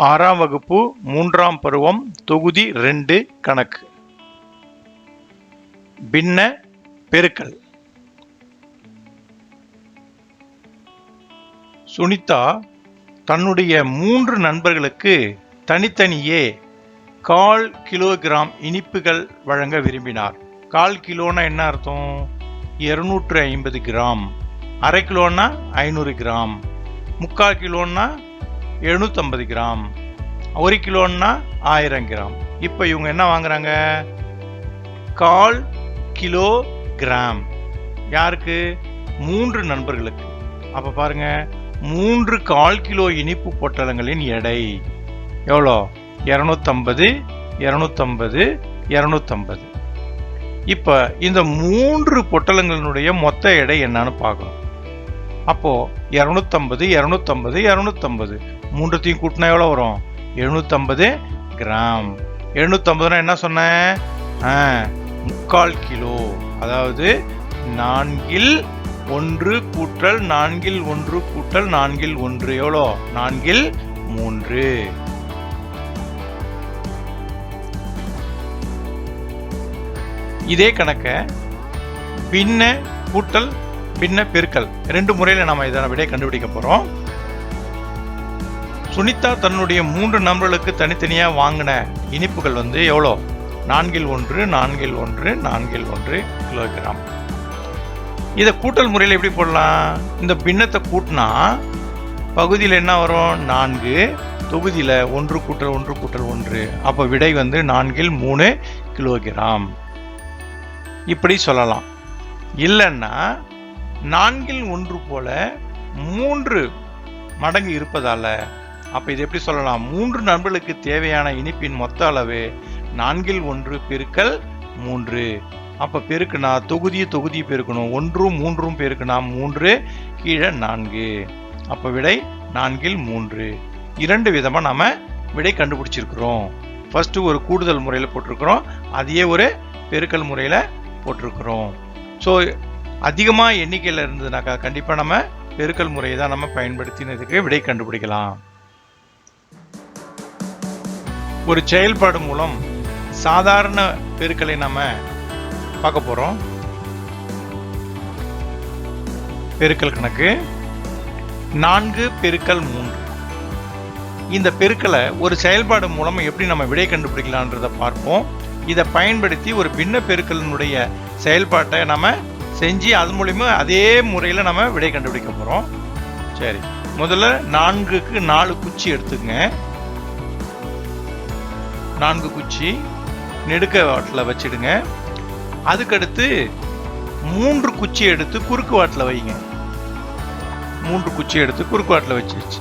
ஆறாம் வகுப்பு மூன்றாம் பருவம் தொகுதி ரெண்டு கணக்கு. பின்ன பெருக்கல். சுனிதா தன்னுடைய மூன்று நண்பர்களுக்கு தனித்தனியே கால் கிலோகிராம் இனிப்புகள் வழங்க விரும்பினார். கால் கிலோனா என்ன அர்த்தம்? இருநூற்று ஐம்பது கிராம். அரை கிலோன்னா ஐநூறு கிராம். முக்கால் கிலோன்னா எழுநூற்றம்பது கிராம். ஒரு கிலோன்னா ஆயிரம் கிராம். இப்போ இவங்க என்ன வாங்குறாங்க? கால் கிலோ கிராம். யாருக்கு? மூன்று நண்பர்களுக்கு. அப்போ பாருங்க மூன்று கால் கிலோ இனிப்பு பொட்டலங்களின் எடை. எவ்வளோ? இரநூத்தம்பது இரநூத்தம்பது இரநூத்தம்பது. இப்போ இந்த மூன்று பொட்டலங்களினுடைய மொத்த எடை என்னன்னு பார்க்கணும். அப்போது இரநூத்தம்பது இரநூத்தம்பது இரநூத்தம்பது. மூன்றுத்தையும் கூட்டினா எவ்வளோ வரும்? எழுநூற்றம்பது கிராம். எழுநூற்றம்பதுனா என்ன சொன்னேன் ஆ, முக்கால் கிலோ. அதாவது நான்கில் ஒன்று கூட்டல் நான்கில் ஒன்று கூட்டல் நான்கில் ஒன்று. எவ்வளோ? நான்கில் மூன்று. இதே கணக்க பின்ன கூட்டல் பின்ன பெருக்கல். ரெண்டு முறையில் நம்ம இதை விடையை கண்டுபிடிக்க போகிறோம் சுனிதா தன்னுடைய மூன்று நம்பர்களுக்கு தனித்தனியாக வாங்கின இனிப்புகள் வந்து எவ்வளோ? நான்கில் ஒன்று நான்கில் ஒன்று நான்கில் ஒன்று கிலோகிராம். இதை கூட்டல் முறையில் எப்படி போடலாம்? இந்த பின்னத்தை கூட்டினா பகுதியில் என்ன வரும்? நான்கு தொகுதியில் ஒன்று கூட்டல் ஒன்று கூட்டல் ஒன்று. அப்போ விடை வந்து நான்கில் மூணு கிலோகிராம். இப்படி சொல்லலாம். இல்லைன்னா நான்கில் ஒன்று போல மூன்று மடங்கு இருப்பதால் அப்ப இது எப்படி சொல்லலாம்? மூன்று நண்பர்களுக்கு தேவையான இனிப்பின் மொத்த அளவு நான்கில் ஒன்று பெருக்கல் மூன்று. அப்ப பெருக்குனா தொகுதியை தொகுதி பெருக்கணும். ஒன்றும் மூன்றும் பெருக்குனா மூன்று கீழே நான்கு. அப்ப விடை நான்கில் மூன்று. இரண்டு விதமா நாம விடை கண்டுபிடிச்சிருக்கிறோம். ஃபர்ஸ்ட் ஒரு கூடுதல் முறையில் போட்டிருக்கிறோம். அதையே ஒரு பெருக்கல் முறையில் போட்டிருக்கிறோம். ஸோ அதிகமாக எண்ணிக்கையில் இருந்ததுனாக்கா கண்டிப்பாக நம்ம பெருக்கல் முறையை தான் நம்ம பயன்படுத்தினதுக்கு விடை கண்டுபிடிக்கலாம். ஒரு செயல்பாடு மூலம் சாதாரண பெருக்களை நம்ம பார்க்க போகிறோம் பெருக்கல் கணக்கு. நான்கு பெருக்கல் மூன்று. இந்த பெருக்கலை ஒரு செயல்பாடு மூலம் எப்படி நம்ம விடை கண்டுபிடிக்கலான்றதை பார்ப்போம். இதை பயன்படுத்தி ஒரு பின்ன பெருக்கலினுடைய செயல்பாட்டை நம்ம செஞ்சு அது மூலிமா அதே முறையில் நம்ம விடை கண்டுபிடிக்க போகிறோம் சரி. முதல்ல நான்குக்கு நாலு குச்சி எடுத்துக்கங்க. நான்கு குச்சி நெடுக்க வாட்டில் வச்சிடுங்க. அதுக்கடுத்து மூன்று குச்சி எடுத்து குறுக்கு வாட்டில் வைங்க. மூன்று குச்சி எடுத்து குறுக்கு வாட்டில் வச்சிருச்சு.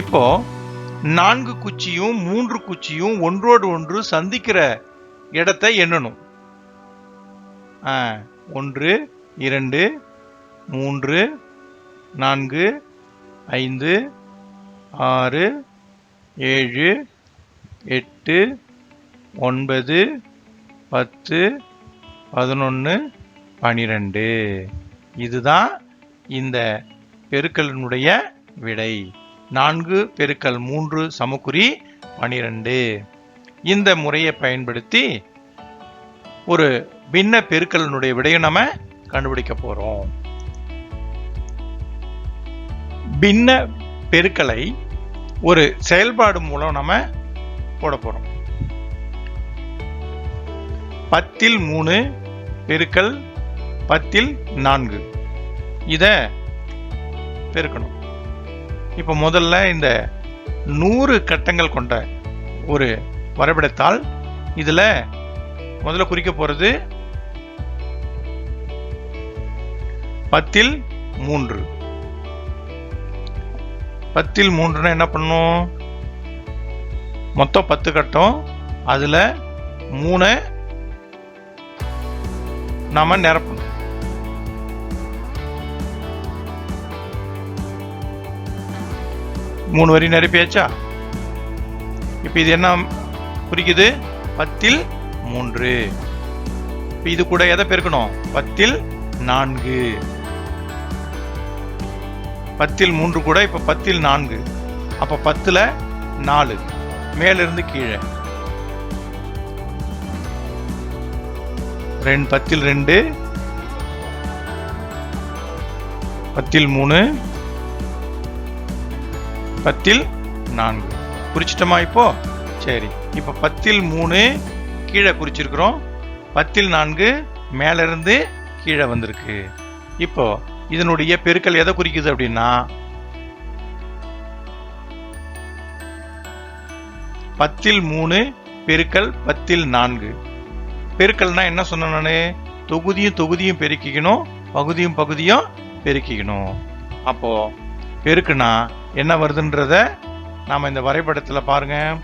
இப்போ நான்கு குச்சியும் மூன்று குச்சியும் ஒன்றோடு ஒன்று சந்திக்கிற இடத்தை எண்ணணும். ஒன்று இரண்டு மூன்று நான்கு ஐந்து ஆறு ஏழு எட்டு ஒன்பது பத்து பதினொன்று பனிரெண்டு. இதுதான் இந்த பெருக்கலினுடைய விடை. நான்கு பெருக்கல் மூன்று சமக்குறி பனிரெண்டு. இந்த முறையை பயன்படுத்தி ஒரு பின்ன பெருக்கலினுடைய விடையை நம்ம கண்டுபிடிக்க போகிறோம் பின்ன பெருக்கலை ஒரு செயல்பாடு மூலம் நம்ம போட போறோம். பத்தில் மூணு பெருக்கல் பத்தில் நான்கு. இத பெருக்கணும். இப்போ முதல்ல இந்த நூறு கட்டங்கள் கொண்ட ஒரு வரைபடத்தால் இதுல முதல்ல குறிக்க போறது பத்தில் மூன்று. பத்தில் மூன்றுனா என்ன பண்ணும்? மொத்தம் பத்து கட்டம். அதில் மூணு நாம் நிரப்பணும். மூணு வரி நிரப்பியாச்சா? இப்போ இது என்ன குறிக்குது? பத்தில் மூன்று. இப்போ இது கூட எதை பெருக்கணும்? பத்தில் நான்கு. பத்தில் மூன்று கூட இப்போ பத்தில் நான்கு. அப்போ பத்தில் நாலு. மேலிருந்து கீழே. ரெண்டு பத்தில் ரெண்டு. பத்தில் மூணு. பத்தில் நான்கு. குறிச்சிட்டோமா இப்போ? சரி. இப்போ பத்தில் மூணு கீழே குறிச்சிருக்கிறோம். பத்தில் நான்கு மேலிருந்து கீழே வந்திருக்கு. இப்போ இதனுடைய பெருக்கல் எதை குறிக்குது அப்படின்னா பத்தில் மூணு பெருக்கல் பத்தில் நான்கு. பெருக்கல்னா என்ன சொன்னேன் நானு? தொகுதியும் தொகுதியும் பெருக்கிக்கணும் பகுதியும் பகுதியும் பெருக்கிக்கணும். அப்போ பெருக்குனா என்ன வருதுன்றத நாம் இந்த வரைபடத்தில் பாருங்க.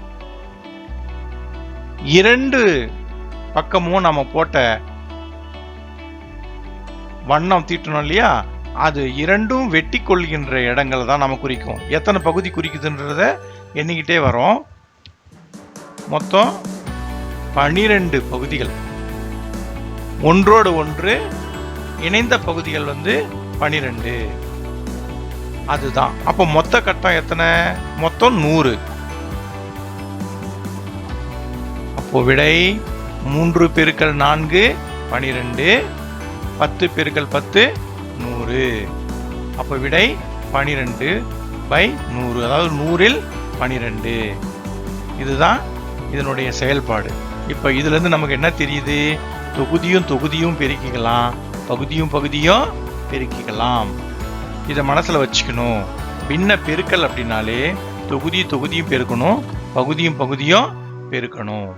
இரண்டு பக்கமும் நம்ம போட்ட வண்ணம் தீட்டணும் இல்லையா? அது இரண்டும் வெட்டி கொள்கின்ற இடங்களை தான் நம்ம குறிக்கும். எத்தனை பகுதி குறிக்குதுன்றத எண்ணிக்கிட்டே வரோம். மொத்தம் பனிரெண்டு பகுதிகள். ஒன்றோடு ஒன்று இணைந்த பகுதிகள் வந்து பனிரெண்டு. அதுதான். அப்போ மொத்த கட்டம் எத்தனை? மொத்தம் நூறு. அப்போ விடை மூன்று பெருக்கள் நான்கு பனிரெண்டு. பத்து பெருக்கள் பத்து நூறு. அப்போ விடை பனிரெண்டு பை நூறு. அதாவது நூறில் பனிரெண்டு. இதுதான் இதனுடைய செயல்பாடு. இப்போ இதுலேருந்து நமக்கு என்ன தெரியுது? தொகுதியும் தொகுதியும் பெருக்கிக்கலாம். பகுதியும் பகுதியும் பெருக்கிக்கலாம். இதை மனசில் வச்சுக்கணும். பின்ன பெருக்கல் அப்படின்னாலே தொகுதி தொகுதியும் பெருக்கணும் பகுதியும் பகுதியும் பெருக்கணும்.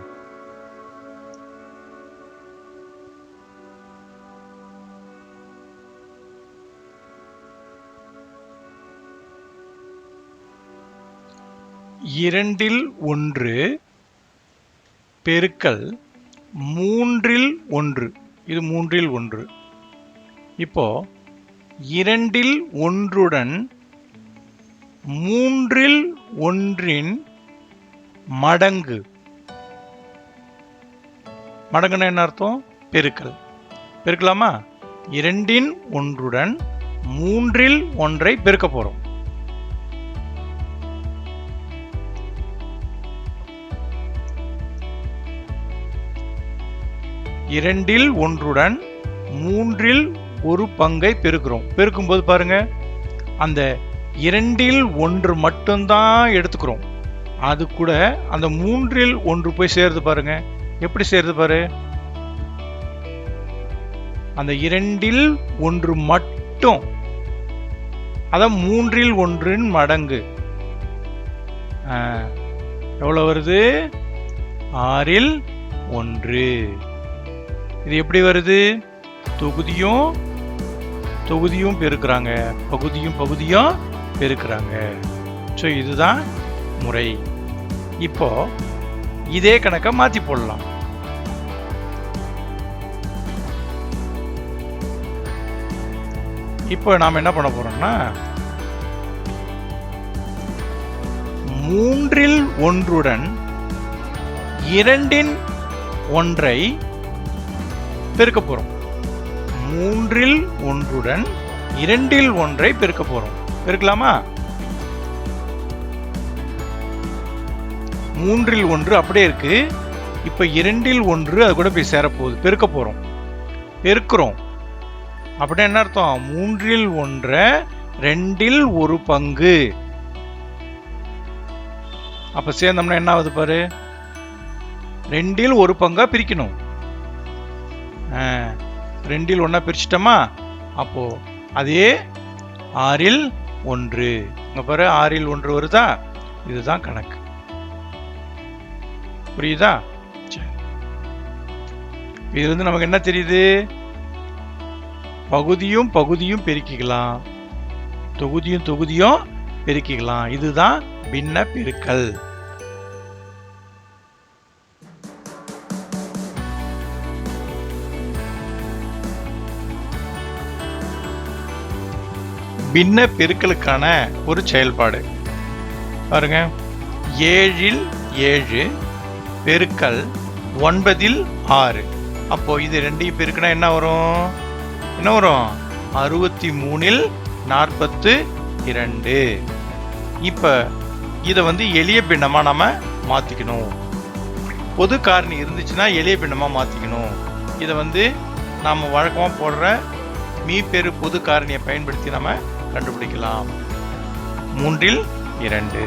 இரண்டில் ஒன்று பெருக்கல் மூன்றில் ஒன்று. இது மூன்றில் ஒன்று. இப்போ இரண்டில் ஒன்றுடன் மூன்றில் ஒன்றின் மடங்கு. மடங்குன்னா என்ன அர்த்தம்? பெருக்கல். பெருக்கலாமா? இரண்டின் ஒன்றுடன் மூன்றில் ஒன்றை பெருக்க போகிறோம் இரண்டில் ஒன்றுடன் மூன்றில் ஒரு பங்கை பெருக்கிறோம். பெருக்கும்போது பாருங்க அந்த இரண்டில் ஒன்று மட்டும்தான் எடுத்துக்கிறோம். அது கூட அந்த மூன்றில் ஒன்று போய் சேருது பாருங்க. எப்படி சேருது பாரு? அந்த இரண்டில் ஒன்று மட்டும். அதான் மூன்றில் ஒன்றின் மடங்கு. எவ்வளோ வருது? ஆறில் ஒன்று. இது எப்படி வருது? தொகுதியும் தொகுதியும் பெருக்குறாங்க. பகுதியும் பகுதியும் பெருக்குறாங்க. ஸோ இதுதான் முறை. இப்போ இதே கணக்கை மாற்றி போடலாம். இப்போ நாம் என்ன பண்ண போறோம்னா மூன்றில் ஒன்றுடன் இரண்டின் ஒன்றை பெருக்க போகிறோம் மூன்றில் ஒன்றுடன் இரண்டில் ஒன்றை பெருக்க போகிறோம் பெருக்கலாமா? மூன்றில் ஒன்று அப்படியே இருக்கு. இப்போ இரண்டில் ஒன்று அது கூட போய் சேரப்போகுது. பெருக்க போகிறோம் பெருக்கிறோம். அப்படின்னா என்ன அர்த்தம்? மூன்றில் ஒன்றை ரெண்டில் ஒரு பங்கு. அப்போ சேர்ந்தோம்னா என்ன ஆகுது பாரு? ரெண்டில் ஒரு பங்காக பிரிக்கணும். ரெண்டில் ஒன்றா பிரிச்சிட்டோமா? அப்போது அதே ஆறில் ஒன்று. இங்கே பாரு ஆறில் ஒன்று வருதா? இதுதான் கணக்கு. புரியுதா? சரி. இதுல நமக்கு என்ன தெரியுது? பகுதியும் பகுதியும் பெருக்கிக்கலாம். தொகுதியும் தொகுதியும் பெருக்கிக்கலாம். இதுதான் பின்ன பெருக்கல். பின்ன பெருக்கலுக்கான ஒரு செயல்பாடு. பாருங்க. ஏழில் ஏழு பெருக்கல் ஒன்பதில் ஆறு. அப்போ இது ரெண்டையும் பெருக்கினா என்ன வரும்? என்ன வரும்? அறுபத்தி மூணில் நாற்பத்து இரண்டு. இப்போ இதை வந்து எளிய பின்னமாக நம்ம மாற்றிக்கணும் பொது காரணி இருந்துச்சுன்னா எளிய பின்னமாக மாற்றிக்கணும் இதை வந்து நாம் வழக்கமாக போடுற மீ பெரு பொது காரணியை பயன்படுத்தி நம்ம கண்டுபிடிக்கலாம். மூன்றில் இரண்டு.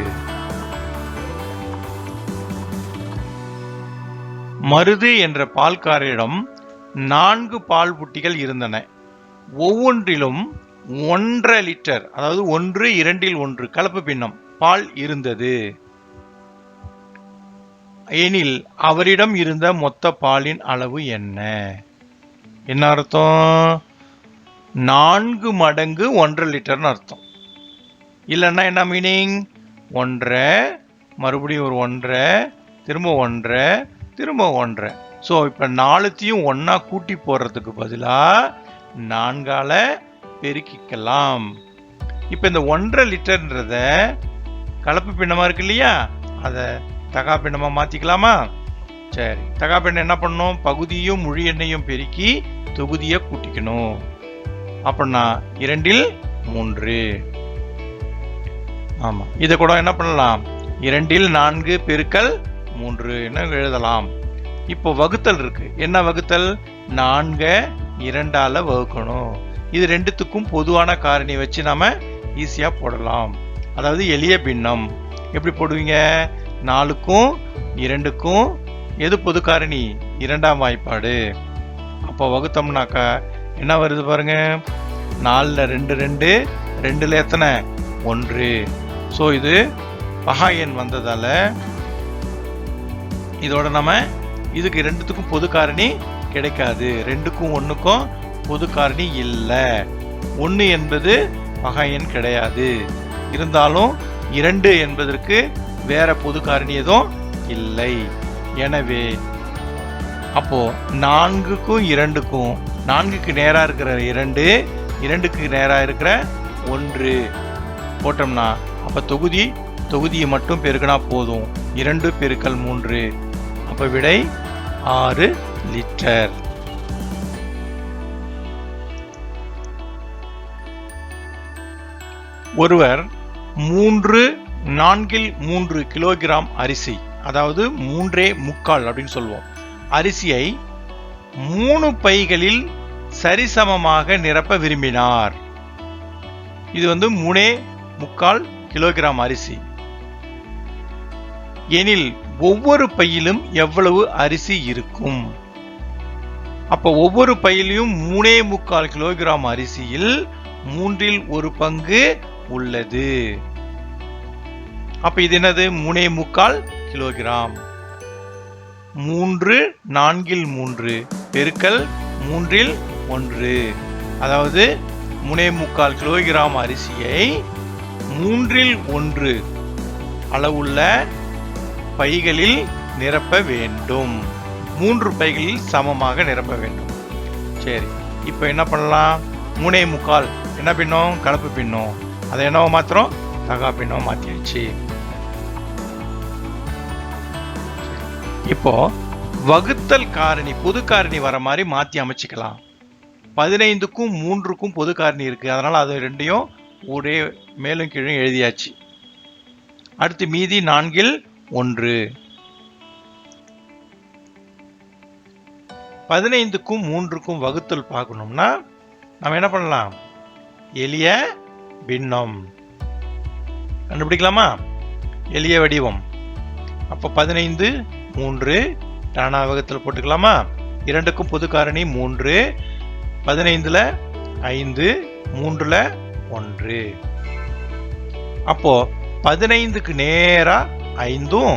மருது என்ற பால்காரரிடம் நான்கு பால் புட்டிகள் இருந்தன. ஒவ்வொன்றிலும் ஒன்றரை லிட்டர் அதாவது ஒன்று இரண்டில் ஒன்று கலப்பு பின்னம் பால் இருந்தது. எனில் அவரிடம் இருந்த மொத்த பாலின் அளவு என்ன? என்ன அர்த்தம்? நான்கு மடங்கு ஒன்றரை லிட்டர்னு அர்த்தம். இல்லைன்னா என்ன மீனிங் ஒன்றரை மறுபடியும் ஒரு ஒன்றரை திரும்ப ஒன்றரை திரும்ப ஒன்றரை. ஸோ இப்போ நாலுத்தையும் ஒன்றா கூட்டி போடுறதுக்கு பதிலாக நான்கால பெருக்கிக்கலாம். இப்போ இந்த ஒன்றரை லிட்டர்ன்றத கலப்பு பின்னமாக இருக்கு இல்லையா? அதை தகா பின்னமாக மாற்றிக்கலாமா சரி தகா பின்னம் என்ன பண்ணணும்? பகுதியும் முழு எண்ணையும் பெருக்கி தொகுதியை கூட்டிக்கணும். அப்படின்னா இரண்டில் மூன்று. ஆமாம் இதை கூட என்ன பண்ணலாம்? இரண்டில் நான்கு பெருக்கல் மூன்று என்ன எழுதலாம். இப்போ வகுத்தல் இருக்கு. என்ன வகுத்தல்? நான்க இரண்டால வகுக்கணும். இது ரெண்டுத்துக்கும் பொதுவான காரணி வச்சு நாம ஈஸியா போடலாம். அதாவது எளிய பின்னம். எப்படி போடுவீங்க? நாலுக்கும் இரண்டுக்கும் எது பொது காரணி? இரண்டாம் வாய்ப்பாடு. அப்போ வகுத்தோம்னாக்கா என்ன வருது பாருங்க? நாலுல ரெண்டு ரெண்டு ரெண்டுல எத்தனை? ஒன்று. ஸோ இது பகா எண் வந்ததால இதோட நம்ம இதுக்கு ரெண்டுத்துக்கும் பொது காரணி கிடைக்காது. ரெண்டுக்கும் ஒன்றுக்கும் பொது காரணி இல்லை. ஒன்று என்பது பகா எண் கிடையாது. இருந்தாலும் இரண்டு என்பதற்கு வேற பொது காரணி எதுவும் இல்லை. எனவே அப்போ நான்குக்கும் இரண்டுக்கும் நான்குக்கு நேரா இருக்கிற இரண்டு இரண்டுக்கு நேரா இருக்கிற ஒன்று. போட்டோம்னா அப்ப தொகுதி தொகுதியை மட்டும் பெருக்கினா போதும். இரண்டு பெருக்கல் மூன்று. அப்ப விடை ஆறு லிட்டர். ஒருவர் மூன்று நான்கில் மூன்று கிலோகிராம் அரிசி அதாவது மூன்றே முக்கால் அப்படின்னு சொல்லுவோம் அரிசியை மூணு பைகளில் சரிசமமாக நிரப்ப விரும்பினார். இது வந்து மூணே முக்கால் கிலோகிராம் அரிசி. எனில் ஒவ்வொரு பையிலும் எவ்வளவு அரிசி இருக்கும்? அப்ப ஒவ்வொரு பையிலையும் மூணே முக்கால் கிலோகிராம் அரிசியில் மூன்றில் ஒரு பங்கு உள்ளது. அப்ப இது என்னது? மூணே முக்கால் கிலோகிராம். மூன்று நான்கில் மூன்று பெருக்கல் மூன்றில் ஒன்று. அதாவது முனை முக்கால் கிலோகிராம் அரிசியை மூன்றில் ஒன்று அளவுள்ள பைகளில் நிரப்ப வேண்டும். மூன்று பைகளில் சமமாக நிரப்ப வேண்டும். சரி இப்போ என்ன பண்ணலாம்? முனை முக்கால் என்ன பின்னம்? கலப்பு பின்னம். அதை என்னவோ மாத்திரம் தகா பின்னம் மாத்தியாச்சு. இப்போ வகுத்தல் காரணி புது காரணி வர மாதிரி மாற்றி அமைச்சிக்கலாம். பதினைந்துக்கும் மூன்றுக்கும் பொது காரணி இருக்குது அதனால் அது ரெண்டையும் ஒரே மேலும் கீழும் எழுதியாச்சு. அடுத்து மீதி நான்கில் ஒன்று. பதினைந்துக்கும் மூன்றுக்கும் வகுத்தல் பார்க்கணும்னா நம்ம என்ன பண்ணலாம்? எளிய பின்னம். கண்டுபிடிக்கலாமா? எளிய வடிவம். அப்போ பதினைந்து மூன்று டானா வகுத்தல் போட்டுக்கலாமா? இரண்டுக்கும் பொது காரணி மூன்று பதினைந்துல ஐந்து மூன்றுல ஒன்று. அப்போ பதினைந்துக்கு நேரா ஐந்தும்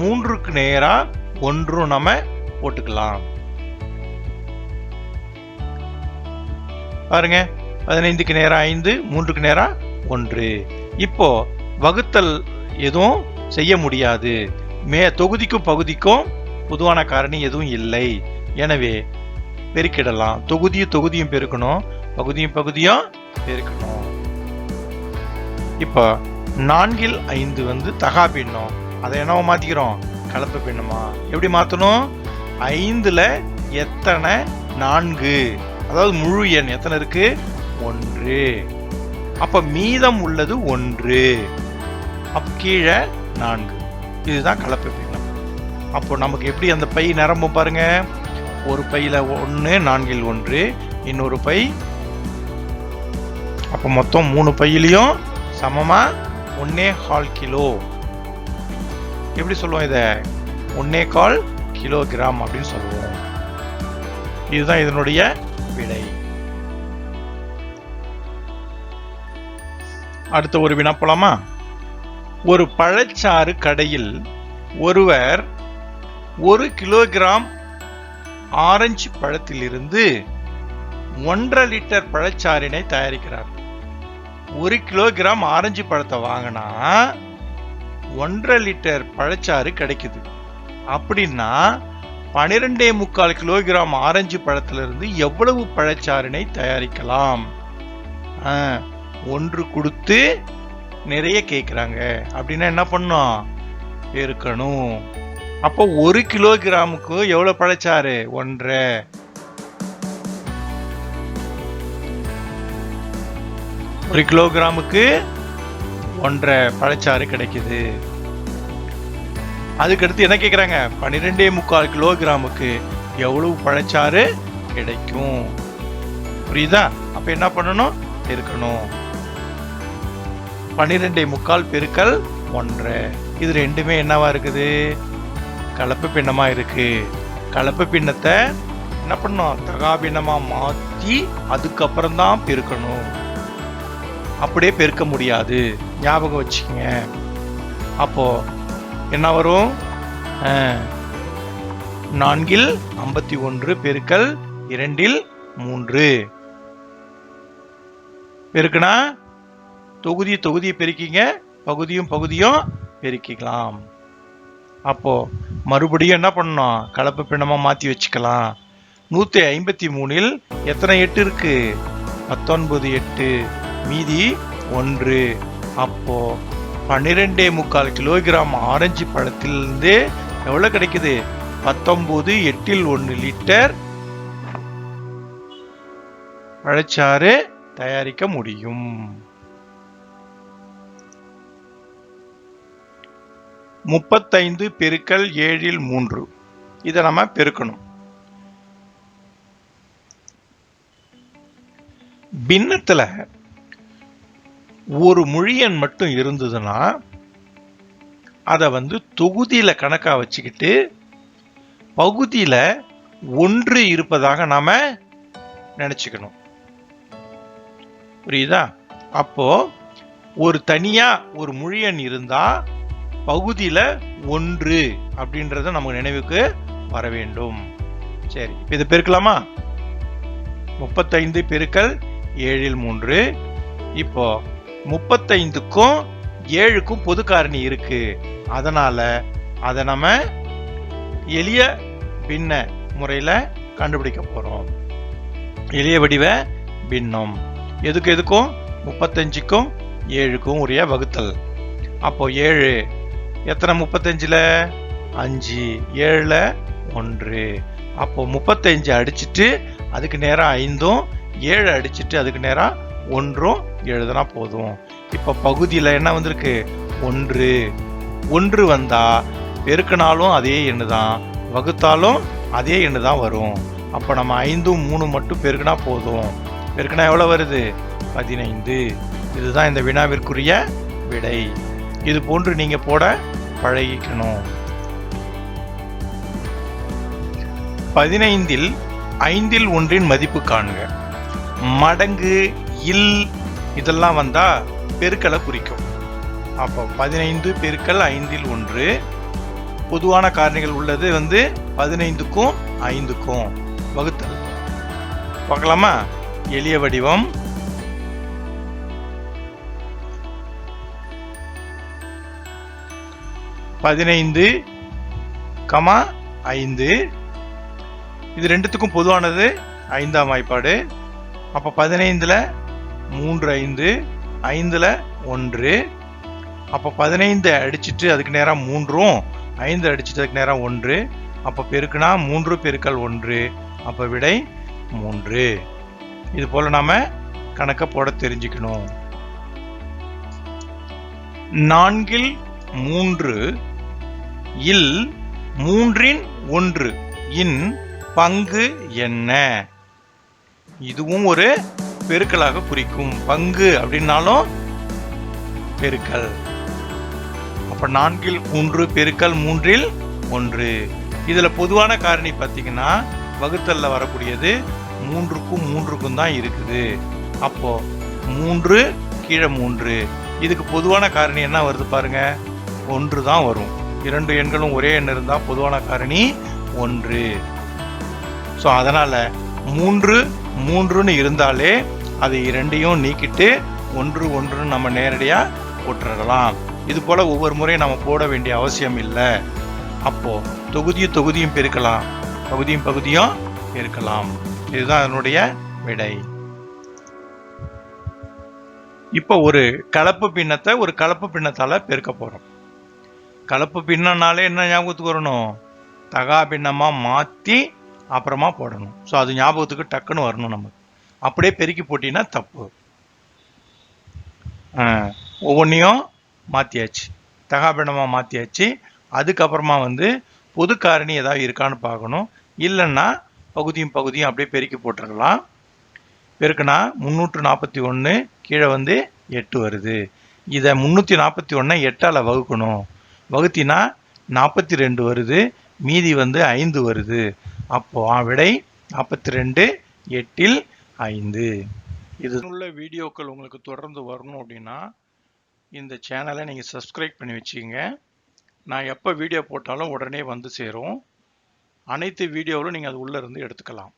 மூன்றுக்கு நேரா ஒன்றும் நம்ம போட்டுக்கலாம். பாருங்க பதினைந்துக்கு நேரா ஐந்து மூன்றுக்கு நேரா ஒன்று. இப்போ வகுத்தல் எதுவும் செய்ய முடியாது. மே தொகுதிக்கும் பகுதிக்கும் பொதுவான காரணி எதுவும் இல்லை. எனவே பெருக்கிடலாம். தொகுதியும் தொகுதியும் பெருக்கணும். பகுதியும் பகுதியும் பெருக்கணும். இப்போ நான்கில் ஐந்து வந்து தகா பின்னம். அதை என்னவோ மாற்றிக்கிறோம் கலப்பு பின்னமா? எப்படி மாற்றணும் ஐந்தில் எத்தனை? நான்கு. அதாவது முழு எண். எத்தனை இருக்கு? ஒன்று. அப்போ மீதம் உள்ளது ஒன்று. அப் கீழே நான்கு. இதுதான் கலப்பு பின்னம். அப்போ நமக்கு எப்படி அந்த பை நிரம்பும் பாருங்க. ஒரு பையில் ஒன்று நான்கில் ஒன்று இன்னொரு பை. அப்போ மொத்தம் மூணு பையிலையும் சமமாக ஒன்னே கால் கிலோ. எப்படி சொல்லுவோம் இதை? ஒன்னே கால் கிலோகிராம் அப்படின்னு சொல்லுவோம். இதுதான் இதனுடைய விடை. அடுத்த ஒரு வினா போலாமா? ஒரு பழச்சாறு கடையில் ஒருவர் ஒரு கிலோகிராம் ஆரஞ்சு பழத்திலிருந்து ஒன்றரை லிட்டர் பழச்சாறினை தயாரிக்கிறார். ஒரு கிலோகிராம் ஆரஞ்சு பழத்தை வாங்கினா ஒன்றரை லிட்டர் பழச்சாறு கிடைக்குது. அப்படின்னா பனிரெண்டே முக்கால் கிலோகிராம் ஆரஞ்சு பழத்திலிருந்து எவ்வளவு பழச்சாறினை தயாரிக்கலாம்? ஆ, ஒன்று கொடுத்து நிறைய கேட்குறாங்க அப்படின்னா என்ன பண்ணோம்? இருக்கணும். அப்போ ஒரு கிலோகிராமுக்கு எவ்வளோ பழச்சாறு ஒன்றரை. ஒரு கிலோகிராமுக்கு ஒன்றரை பழச்சாறு கிடைக்குது. அதுக்கடுத்து என்ன கேட்குறாங்க பன்னிரெண்டே முக்கால் கிலோகிராமுக்கு எவ்வளவு பழச்சாறு கிடைக்கும்? புரியுதா? அப்போ என்ன பண்ணணும்? பெருக்கணும். பன்னிரெண்டே முக்கால் பெருக்கல் ஒன்றரை. இது ரெண்டுமே என்னவா இருக்குது? கலப்பு பின்னமாக இருக்குது கலப்பு பின்னத்தை என்ன பண்ணணும்? தகா மாற்றி மாத்தி அதுக்கப்புறம் தான் பெருக்கணும். அப்படியே பெருக்க முடியாது. ஞாபகம் வச்சுக்கோங்க. அப்போது என்ன வரும்? நான்கில் ஐம்பத்தி ஒன்று பெருக்கல் இரண்டில் மூன்று. பெருக்குனா தொகுதி தொகுதியை பெருக்கிங்க. பகுதியும் பகுதியும் பெருக்கிக்கலாம். அப்போது மறுபடியும் என்ன பண்ணணும்? கலப்பு பிணமாக மாற்றி வச்சுக்கலாம். நூற்றி ஐம்பத்தி மூணில் எத்தனை எட்டு இருக்கு? பத்தொன்பது எட்டு மீதி ஒன்று. அப்போ பன்னிரெண்டே முக்கால் கிலோகிராம் ஆரஞ்சு பழத்திலிருந்து எவ்வளோ கிடைக்குது? பத்தொம்போது எட்டில் ஒன்று லிட்டர் பழச்சாறு தயாரிக்க முடியும். முப்பத்தைந்து பெருக்கல் ஏழில் மூன்று. இதை நம்ம பெருக்கணும். பின்னத்தில் ஒரு மொழியன் மட்டும் இருந்ததுன்னா அதை வந்து தொகுதியில் கணக்காக வச்சுக்கிட்டு பகுதியில் ஒன்று இருப்பதாக நாம் நினச்சிக்கணும். புரியுதா? அப்போது ஒரு தனியாக ஒரு மொழியன் இருந்தால் பகுதியில் ஒன்று அப்படின்றத நமக்கு நினைவுக்கு வர வேண்டும். சரி இது பெருக்கலாமா? முப்பத்தைந்து பெருக்கல் ஏழில் மூன்று. இப்போ முப்பத்தைந்துக்கும் ஏழுக்கும் பொது காரணி இருக்கு. அதனால அதை நம்ம எளிய பின்ன முறையில் கண்டுபிடிக்க போகிறோம் எளிய வடிவ பின்னம். எதுக்கு எதுக்கும்? முப்பத்தஞ்சுக்கும் ஏழுக்கும் உரிய வகுத்தல். அப்போ ஏழு எத்தனை? முப்பத்தஞ்சில்? அஞ்சு. ஏழில்? ஒன்று. அப்போ முப்பத்தஞ்சு அடிச்சிட்டு அதுக்கு நேரம் ஐந்தும் ஏழு அடிச்சிட்டு அதுக்கு நேரம் ஒன்றும் எழுதுனா போதும். இப்போ பகுதியில் என்ன வந்திருக்கு? ஒன்று. ஒன்று வந்தால் பெருக்கினாலும் அதே எண்ணு தான். வகுத்தாலும் அதே எண்ணு தான் வரும். அப்போ நம்ம ஐந்தும் மூணு மட்டும் பெருக்கினா போதும். பெருக்கினா எவ்வளோ வருது? பதினைந்து. இதுதான் இந்த வினாவிற்குரிய விடை. இது போன்று நீங்கள் போட பழகிக்கணும். பதினைந்தில் ஐந்தில் ஒன்றின் மதிப்பு காணுங்க. மடங்கு இல் இதெல்லாம் வந்தா பெருக்களை குறிக்கும். அப்போ பதினைந்து பெருக்கள் ஐந்தில் ஒன்று. பொதுவான காரணிகள் உள்ளது வந்து பதினைந்துக்கும் ஐந்துக்கும். வகுத்தல். பார்க்கலாமா? எளிய வடிவம். பதினைந்து கமா ஐந்து. இது ரெண்டுத்துக்கும் பொதுவானது. ஐந்தாம் வாய்ப்பாடு. அப்போ பதினைந்தில் மூன்று ஐந்து. ஐந்தில் ஒன்று. அப்போ பதினைந்து அடிச்சிட்டு அதுக்கு நேராக மூன்றும். ஐந்து அடிச்சிட்டு அதுக்கு நேராக ஒன்று. அப்போ பெருக்குனா மூன்று பெருக்கல் ஒன்று. அப்போ விடை மூன்று. இது போல் நாம் கணக்கை போட தெரிஞ்சுக்கணும். நான்கில் மூன்று இல் மூன்றின் ஒன்று இன் பங்கு என்ன? இதுவும் ஒரு பெருக்கலாக குறிக்கும். பங்கு அப்படின்னாலும் பெருக்கல். அப்ப நான்கில் மூன்று பெருக்கல் மூன்றில் ஒன்று. இதுல பொதுவான காரணி பார்த்தீங்கன்னா வகுத்தல்ல வரக்கூடியது மூன்றுக்கும் மூன்றுக்கும் தான் இருக்குது. அப்போ மூன்று கீழே மூன்று. இதுக்கு பொதுவான காரணி என்ன வருது பாருங்க? ஒன்று தான் வரும். இரண்டு எண்களும் ஒரே எண் இருந்தால் பொதுவான காரணி ஒன்று. ஸோ அதனால் மூன்று மூன்றுன்னு இருந்தாலே அது இரண்டையும் நீக்கிட்டு ஒன்று ஒன்றுன்னு நம்ம நேரடியாக போட்டுடலாம் இது போல் ஒவ்வொரு முறையும் நம்ம போட வேண்டிய அவசியம் இல்லை. அப்போது தொகுதியும் தொகுதியும் பெருக்கலாம். பகுதியும் பகுதியும் பெருக்கலாம். இதுதான் அதனுடைய விடை. இப்போ ஒரு கலப்பு பின்னத்தை ஒரு கலப்பு பின்னத்தால் பெருக்க போகிறோம் கலப்பு பின்னம்னாலே என்ன ஞாபகத்துக்கு வரணும்? தகா பின்னமாக மாற்றி அப்புறமா போடணும். ஸோ அது ஞாபகத்துக்கு டக்குன்னு வரணும் நமக்கு. அப்படியே பெருக்கி போட்டிங்கன்னா தப்பு. ஒவ்வொன்றையும் மாற்றியாச்சு தகாபிணமாக மாற்றியாச்சு அதுக்கப்புறமா வந்து பொது காரணி ஏதாவது இருக்கான்னு பார்க்கணும். இல்லைன்னா பகுதியும் பகுதியும் அப்படியே பெருக்கி போட்டுருக்கலாம். பெருக்குனா முந்நூற்று நாற்பத்தி ஒன்று கீழே வந்து எட்டு வருது. இதை முந்நூற்றி நாற்பத்தி ஒன்றை எட்டால் வகுக்கணும். வகுத்தினா நாற்பத்தி ரெண்டு வருது மீதி வந்து ஐந்து வருது. அப்போது ஆ விடை நாற்பத்தி ரெண்டு எட்டில் ஐந்து. இது உள்ள வீடியோக்கள் உங்களுக்கு தொடர்ந்து வரணும் அப்படின்னா இந்த சேனலை நீங்கள் சப்ஸ்கிரைப் பண்ணி வச்சுக்கோங்க. நான் எப்போ வீடியோ போட்டாலும் உடனே வந்து சேரும். அனைத்து வீடியோவிலும் நீங்கள் அது உள்ளே இருந்து எடுத்துக்கலாம்.